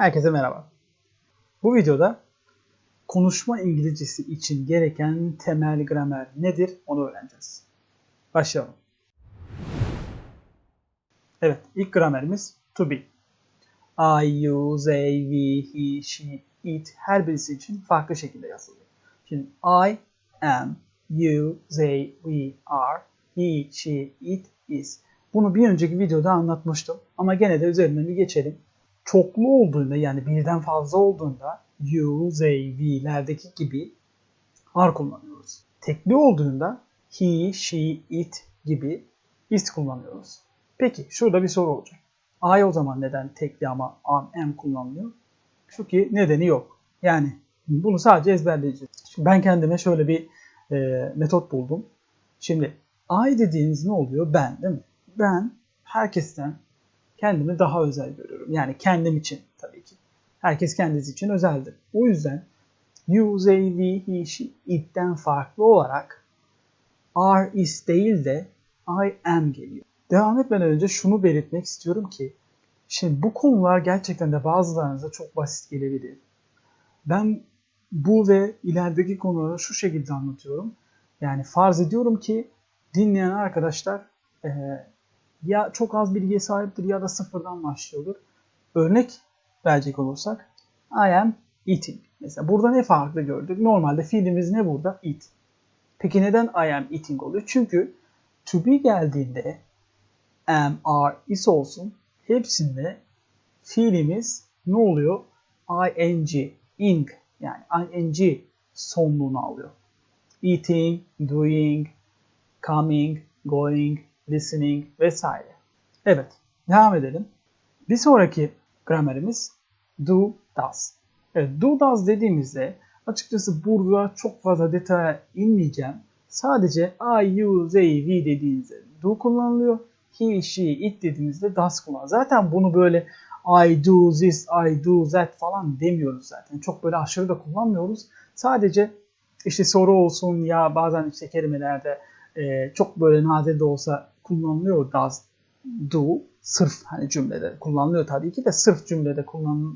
Herkese merhaba. Bu videoda konuşma İngilizcesi için gereken temel gramer nedir onu öğreneceğiz. Başlayalım. Evet, ilk gramerimiz to be. I, you, they, we, he, she, it her birisi için farklı şekilde yazılıyor. Şimdi I am, you, they, we are, he, she, it, is. Bunu bir önceki videoda anlatmıştım ama gene de üzerinden bir geçelim. Çoklu olduğunda yani birden fazla olduğunda you, they, we'lerdeki gibi are kullanıyoruz. Tekli olduğunda he, she, it gibi is kullanıyoruz. Peki şurada bir soru olacak. I o zaman neden tekli ama am, am kullanılıyor? Çünkü nedeni yok. Yani bunu sadece ezberleyeceğiz. Şimdi ben kendime şöyle bir e, metot buldum. Şimdi I dediğiniz ne oluyor? Ben değil mi? Ben herkesten kendimi daha özel görüyorum. Yani kendim için tabii ki. Herkes kendisi için özeldir. O yüzden he, she, it'ten farklı olarak are, is değil de I am geliyor. Devam etmeden önce şunu belirtmek istiyorum ki şimdi bu konular gerçekten de bazılarınıza çok basit gelebilir. Ben bu ve ilerideki konuları şu şekilde anlatıyorum. Yani farz ediyorum ki dinleyen arkadaşlar e, ya çok az bilgiye sahiptir ya da sıfırdan başlıyordur. Örnek verecek olursak I am eating. Mesela burada ne farklı gördük? Normalde fiilimiz ne burada? Eat. Peki neden I am eating oluyor? Çünkü to be geldiğinde am, are, is olsun hepsinde fiilimiz ne oluyor? ing, ing yani ing sonluğunu alıyor. Eating, doing, coming, going, listening vesaire. Evet, devam edelim. Bir sonraki gramerimiz do, does. Evet, do, does dediğimizde açıkçası burada çok fazla detaya inmeyeceğim. Sadece I, you, they, we dediğinizde do kullanılıyor. He, she, it dediğimizde does kullanılıyor. Zaten bunu böyle I do this, I do that falan demiyoruz zaten. Çok böyle aşırı da kullanmıyoruz. Sadece işte soru olsun ya bazen işte kelimelerde e, çok böyle nadir de olsa kullanılıyor does, do. Sırf hani cümlede kullanılıyor tabii ki de sırf cümlede kullanılıyor.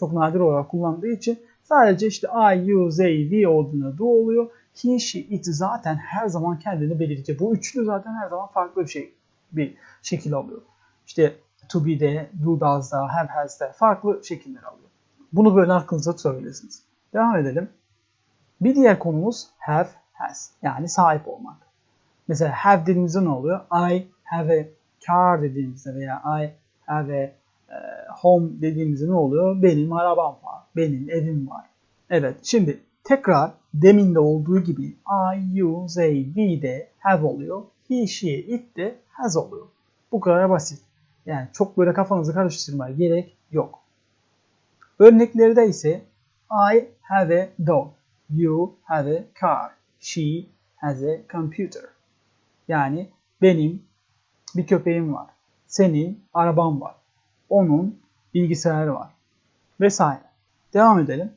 Çok nadir olarak kullandığı için sadece işte I, you, they, we olduğunda do oluyor. He, she, it zaten her zaman kendini belirtiyor. Bu üçlü zaten her zaman farklı bir şey bir şekil alıyor. İşte to be'de, do does'da, have has'de farklı şekiller alıyor. Bunu böyle aklınıza tutabilirsiniz. Devam edelim. Bir diğer konumuz have, has. Yani sahip olmak. Mesela have dediğimizde ne oluyor? I have a car dediğimizde veya I have a home dediğimizde ne oluyor? Benim arabam var. Benim evim var. Evet şimdi tekrar demin de olduğu gibi I, you, they, we de have oluyor. He, she, it de has oluyor. Bu kadar basit. Yani çok böyle kafanızı karıştırmaya gerek yok. Örneklerde ise I have a dog. You have a car. She has a computer. Yani benim bir köpeğim var. Senin araban var. Onun bilgisayarı var. Vesaire. Devam edelim.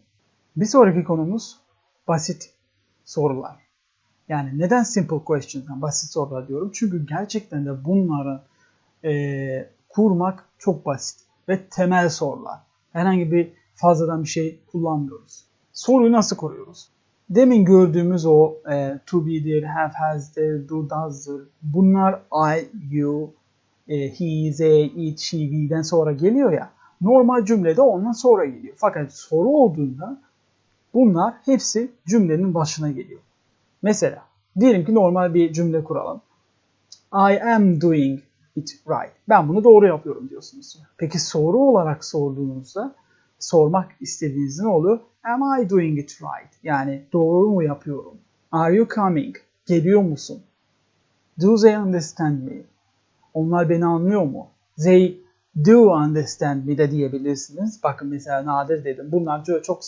Bir sonraki konumuz basit sorular. Yani neden simple questions, yani basit sorular diyorum? Çünkü gerçekten de bunları e, kurmak çok basit ve temel sorular. Herhangi bir fazladan bir şey kullanmıyoruz. Soruyu nasıl kuruyoruz? Demin gördüğümüz o e, to be'dir, have has'dir, do does'dır. Bunlar I, you, e, he, they, it, she, we'den sonra geliyor ya. Normal cümlede ondan sonra geliyor. Fakat soru olduğunda bunlar hepsi cümlenin başına geliyor. Mesela diyelim ki normal bir cümle kuralım. I am doing it right. Ben bunu doğru yapıyorum diyorsunuz. Peki soru olarak sorduğunuzda sormak istediğinizde ne oluyor? Am I doing it right? Yani doğru mu yapıyorum? Are you coming? Geliyor musun? Do they understand me? Onlar beni anlıyor mu? They do understand me de diyebilirsiniz. Bakın mesela nadir dedim. Bunlar çok, çok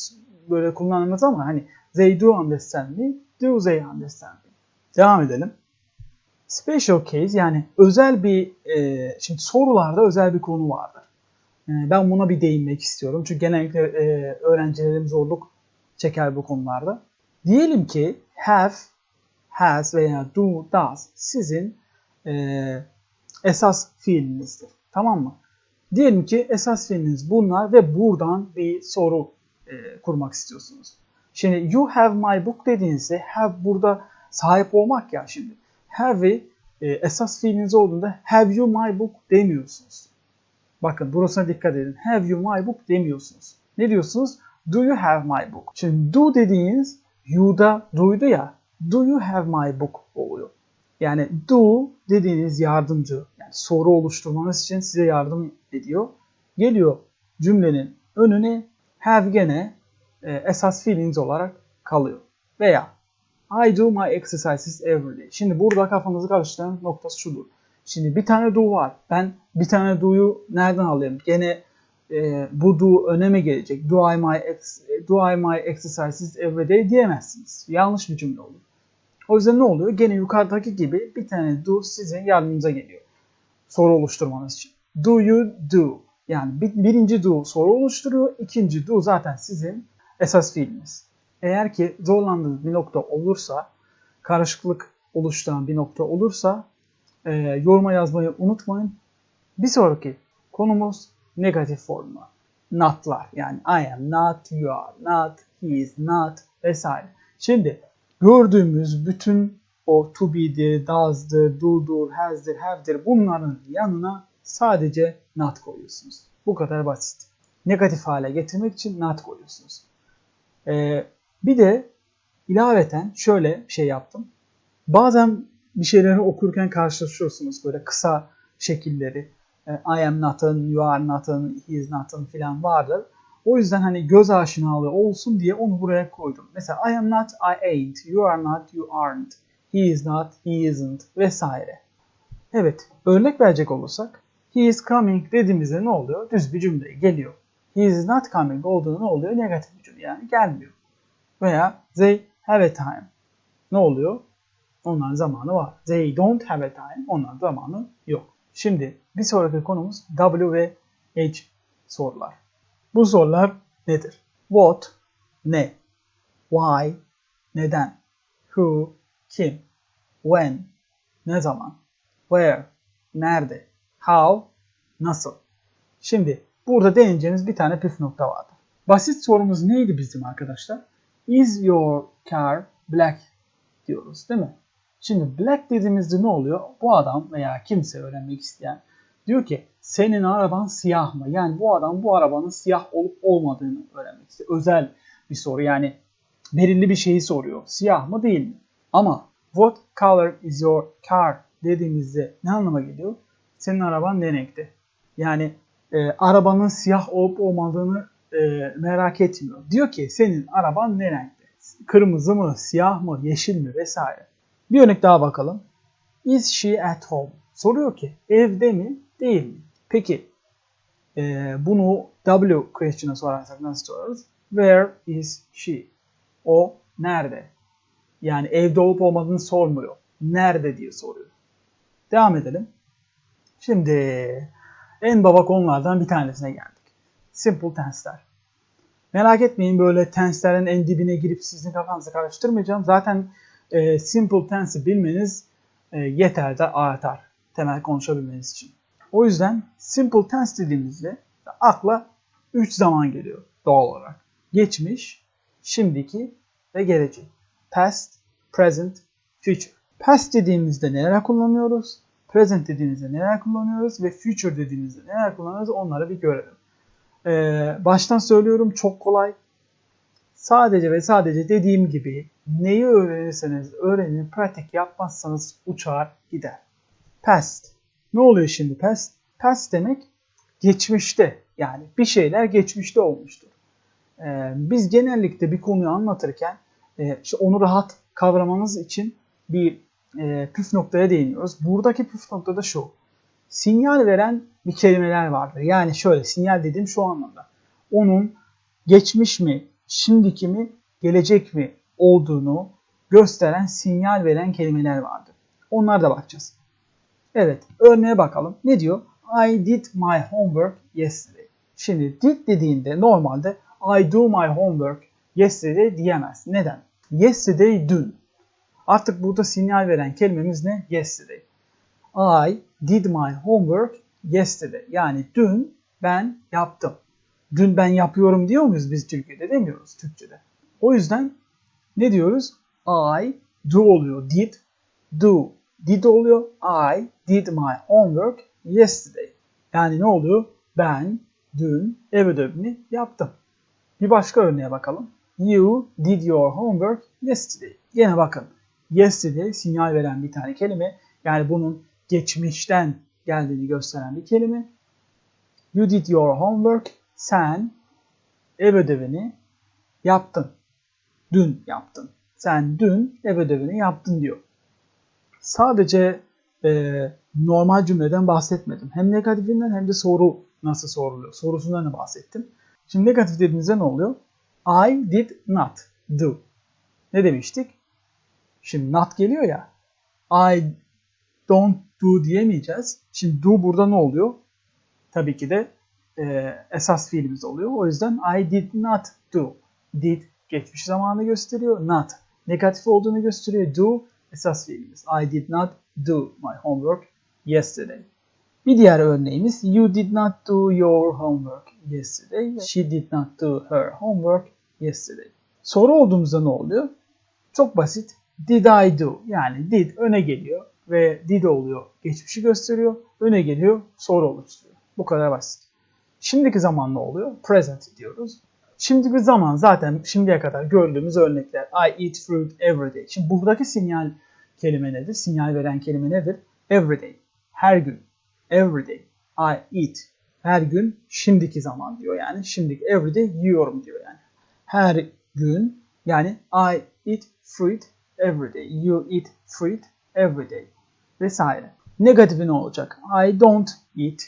böyle kullanılmaz ama hani they do understand me, do they understand me? Devam edelim. Special case yani özel bir e, şimdi sorularda özel bir konu vardır. Yani ben buna bir değinmek istiyorum. Çünkü genellikle e, öğrencilerim zorluk çeker bu konularda. Diyelim ki have, has veya do, does sizin e, esas fiilinizdir. Tamam mı? Diyelim ki esas fiiliniz bunlar ve buradan bir soru e, kurmak istiyorsunuz. Şimdi you have my book dediğinizde have burada sahip olmak ya şimdi. Have'i esas fiiliniz olduğunda have you my book demiyorsunuz. Bakın burasına dikkat edin. Have you my book demiyorsunuz. Ne diyorsunuz? Do you have my book? Şimdi do dediğiniz you'da do'ydu ya. Do you have my book oluyor. Yani do dediğiniz yardımcı. Yani soru oluşturmanız için size yardım ediyor. Geliyor cümlenin önüne have gene e, esas fiiliniz olarak kalıyor. Veya I do my exercises every day. Şimdi burada kafanızı karıştıran noktası şudur. Şimdi bir tane do var. Ben bir tane do'yu nereden alayım? Gene e, bu do öne mi gelecek? Do I my ex, do I my exercises every day diyemezsiniz. Yanlış bir cümle olur. O yüzden ne oluyor? Gene yukarıdaki gibi bir tane do sizin yardımınıza geliyor. Soru oluşturmanız için. Do you do? Yani birinci do soru oluşturuyor. ikinci do zaten sizin esas fiiliniz. Eğer ki zorlandığınız bir nokta olursa, karışıklık oluşturan bir nokta olursa e, yoruma yazmayı unutmayın. Bir sonraki konumuz negatif formlar. Not'lar. Yani I am not, you are not, he is not vesaire. Şimdi gördüğümüz bütün o to be'dir, does'dır, do'dur, has'dir, have'dir bunların yanına sadece not koyuyorsunuz. Bu kadar basit. Negatif hale getirmek için not koyuyorsunuz. Ee, bir de ilaveten şöyle bir şey yaptım. Bazen bir şeyleri okurken karşılaşıyorsunuz böyle kısa şekilleri. I am not'ın, you are not'ın, he is not'ın filan vardır. O yüzden hani göz aşinalığı olsun diye onu buraya koydum. Mesela I am not, I ain't, you are not, you aren't, he is not, he isn't vesaire. Evet, örnek verecek olursak he is coming dediğimizde ne oluyor? Düz bir cümle geliyor. He is not coming olduğunda ne oluyor? Negatif bir cümle yani gelmiyor. Veya they have a time. Ne oluyor? Onların zamanı var. They don't have a time. Onların zamanı yok. Şimdi bir sonraki konumuz W ve H sorular. Bu sorular nedir? What, ne? Why, neden? Who, kim? When, ne zaman? Where, nerede? How, nasıl? Şimdi burada değineceğimiz bir tane püf nokta vardır. Basit sorumuz neydi bizim arkadaşlar? Is your car black diyoruz değil mi? Şimdi black dediğimizde ne oluyor? Bu adam veya kimse öğrenmek isteyen diyor ki senin araban siyah mı? Yani bu adam bu arabanın siyah olup olmadığını öğrenmek istiyor. Özel bir soru yani belirli bir şeyi soruyor. Siyah mı değil mi? Ama what color is your car dediğimizde ne anlama geliyor? Senin araban ne renkte? Yani e, arabanın siyah olup olmadığını e, merak etmiyor. Diyor ki senin araban ne renkte? Kırmızı mı, siyah mı, yeşil mi vesaire. Bir örnek daha bakalım. Is she at home? Soruyor ki evde mi değil mi? Peki e, bunu W question'a sorarsak nasıl sorarız? Where is she? O nerede? Yani evde olup olmadığını sormuyor. Nerede diye soruyor. Devam edelim. Şimdi en baba konulardan bir tanesine geldik. Simple tense'ler. Merak etmeyin böyle tense'lerin en dibine girip sizin kafanızı karıştırmayacağım. Zaten e, simple tense'i bilmeniz e, yeter artar temel konuşabilmeniz için. O yüzden simple tense dediğimizde akla 3 zaman geliyor doğal olarak. Geçmiş, şimdiki ve gelecek. Past, present, future. Past dediğimizde neler kullanıyoruz? Present dediğimizde neler kullanıyoruz? Ve future dediğimizde neler kullanıyoruz? Onları bir görelim. Ee, baştan söylüyorum çok kolay. Sadece ve sadece dediğim gibi neyi öğrenirseniz öğrenin, pratik yapmazsanız uçar gider. Past. Ne oluyor şimdi past? Past demek geçmişte. Yani bir şeyler geçmişte olmuştur. Ee, biz genellikle bir konuyu anlatırken e, işte onu rahat kavramanız için bir e, püf noktaya değiniyoruz. Buradaki püf nokta da şu. Sinyal veren bir kelimeler vardır. Yani şöyle sinyal dediğim şu anlamda. Onun geçmiş mi, şimdiki mi, gelecek mi olduğunu gösteren, sinyal veren kelimeler vardır. Onlara da bakacağız. Evet, örneğe bakalım. Ne diyor? I did my homework yesterday. Şimdi did dediğinde normalde I do my homework yesterday diyemez. Neden? Yesterday dün. Artık burada sinyal veren kelimemiz ne? Yesterday. I did my homework yesterday. Yani dün Ben yaptım. Dün ben yapıyorum diyor muyuz biz Türkiye'de demiyoruz Türkçe'de. O yüzden ne diyoruz? I do oluyor. Did do. Did oluyor. I did my homework yesterday. Yani ne oluyor? Ben dün ev ödevini yaptım. Bir başka örneğe bakalım. You did your homework yesterday. Yine bakın. Yesterday sinyal veren bir tane kelime. Yani bunun geçmişten geldiğini gösteren bir kelime. You did your homework. Sen ev ödevini yaptın. Dün yaptın. Sen dün ev ödevini yaptın diyor. Sadece e, normal cümleden bahsetmedim. Hem negatifinden hem de soru nasıl soruluyor. Sorusundan da bahsettim. Şimdi negatif dediğimizde ne oluyor? I did not do. Ne demiştik? Şimdi not geliyor ya. I don't do diyemeyeceğiz. Şimdi do burada ne oluyor? Tabii ki de e, esas fiilimiz oluyor. O yüzden I did not do. Did geçmiş zamanı gösteriyor. Not negatif olduğunu gösteriyor. Do esas fiilimiz. I did not do my homework yesterday. Bir diğer örneğimiz You did not do your homework yesterday. She did not do her homework yesterday. Soru olduğumuzda ne oluyor? Çok basit. Did I do? Yani did öne geliyor ve did oluyor. Geçmişi gösteriyor. Öne geliyor. Soru oluşturuyor. Bu kadar basit. Şimdiki zaman ne oluyor? Present diyoruz. Şimdiki zaman zaten şimdiye kadar gördüğümüz örnekler. I eat fruit every day. Şimdi buradaki sinyal kelime nedir? Sinyal veren kelime nedir? Every day. Her gün. Every day. I eat. Her gün şimdiki zaman diyor yani. Şimdiki every day yiyorum diyor yani. Her gün yani I eat fruit every day. You eat fruit every day. Vesaire. Negatifi ne olacak? I don't eat.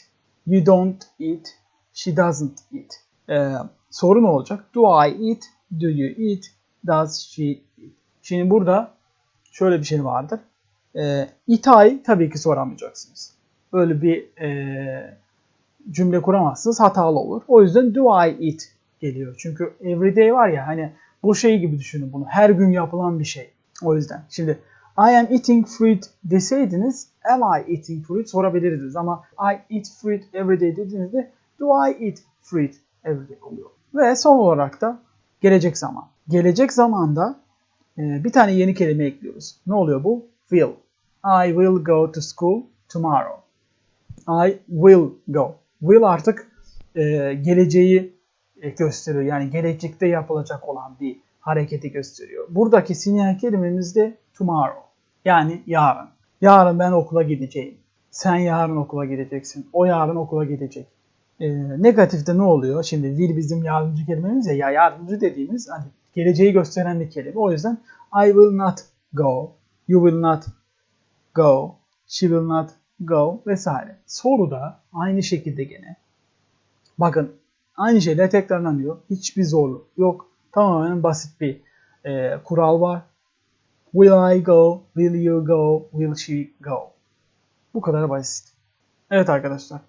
You don't eat. She doesn't eat. Ee, soru ne olacak? Do I eat? Do you eat? Does she eat? Şimdi burada şöyle bir şey vardır. Ee, I tabii ki soramayacaksınız. Böyle bir e, cümle kuramazsınız. Hatalı olur. O yüzden do I eat geliyor. Çünkü everyday var ya hani bu şey gibi düşünün bunu. Her gün yapılan bir şey. O yüzden. Şimdi I am eating fruit deseydiniz am I eating fruit sorabilirdiniz ama I eat fruit every day dediğinizde do I eat fruit every day oluyor. Ve son olarak da gelecek zaman. Gelecek zamanda e, bir tane yeni kelime ekliyoruz. Ne oluyor bu? Will. I will go to school tomorrow. I will go. Will artık e, geleceği e, gösteriyor. Yani gelecekte yapılacak olan bir hareketi gösteriyor. Buradaki sinyal kelimemiz de tomorrow. Yani yarın. Yarın ben okula gideceğim. Sen yarın okula gideceksin. O yarın okula gidecek. E, negatifte ne oluyor? Şimdi dil bizim yardımcı kelimemiz ya. ya yardımcı dediğimiz hani geleceği gösteren bir kelime. O yüzden I will not go. You will not go. She will not go vesaire. Soruda aynı şekilde gene. Bakın aynı şeyler tekrarlanıyor. Hiçbir zorluk yok. Tamamen basit bir e, kural var. Will I go? Will you go? Will she go? Bu kadar basit. Evet arkadaşlar.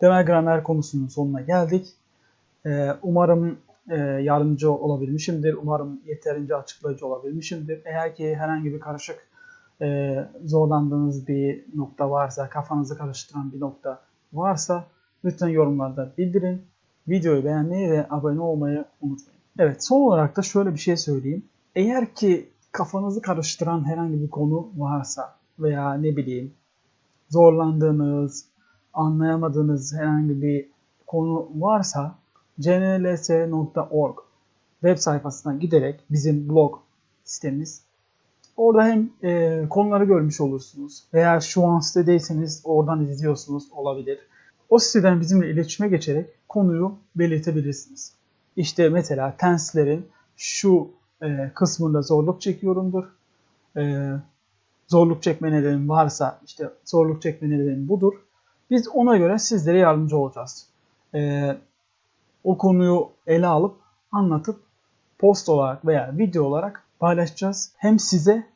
Temel gramer konusunun sonuna geldik. Ee, umarım e, yardımcı olabilmişimdir. Umarım yeterince açıklayıcı olabilmişimdir. Eğer ki herhangi bir karışık e, zorlandığınız bir nokta varsa, kafanızı karıştıran bir nokta varsa lütfen yorumlarda bildirin. Videoyu beğenmeyi ve abone olmayı unutmayın. Evet son olarak da şöyle bir şey söyleyeyim. Eğer ki kafanızı karıştıran herhangi bir konu varsa veya ne bileyim zorlandığınız, anlayamadığınız herhangi bir konu varsa cnls.org web sayfasına giderek bizim blog sitemiz Orada hem e, konuları görmüş olursunuz veya şu an sitedeyseniz oradan izliyorsunuz olabilir. O siteden bizimle iletişime geçerek konuyu belirtebilirsiniz. İşte mesela tenslerin şu e, kısmında zorluk çekiyorumdur. E, zorluk çekme nedenim varsa işte zorluk çekme nedenim budur. Biz ona göre sizlere yardımcı olacağız. E, o konuyu ele alıp anlatıp post olarak veya video olarak paylaşacağız. Hem size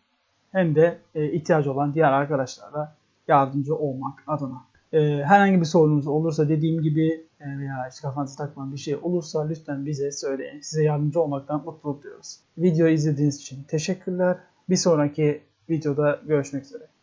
hem de e, ihtiyacı olan diğer arkadaşlara yardımcı olmak adına. E, herhangi bir sorunuz olursa dediğim gibi e, veya hiç kafanızı takmayan bir şey olursa lütfen bize söyleyin. Size yardımcı olmaktan mutluluk duyuyoruz. Videoyu izlediğiniz için teşekkürler. Bir sonraki videoda görüşmek üzere.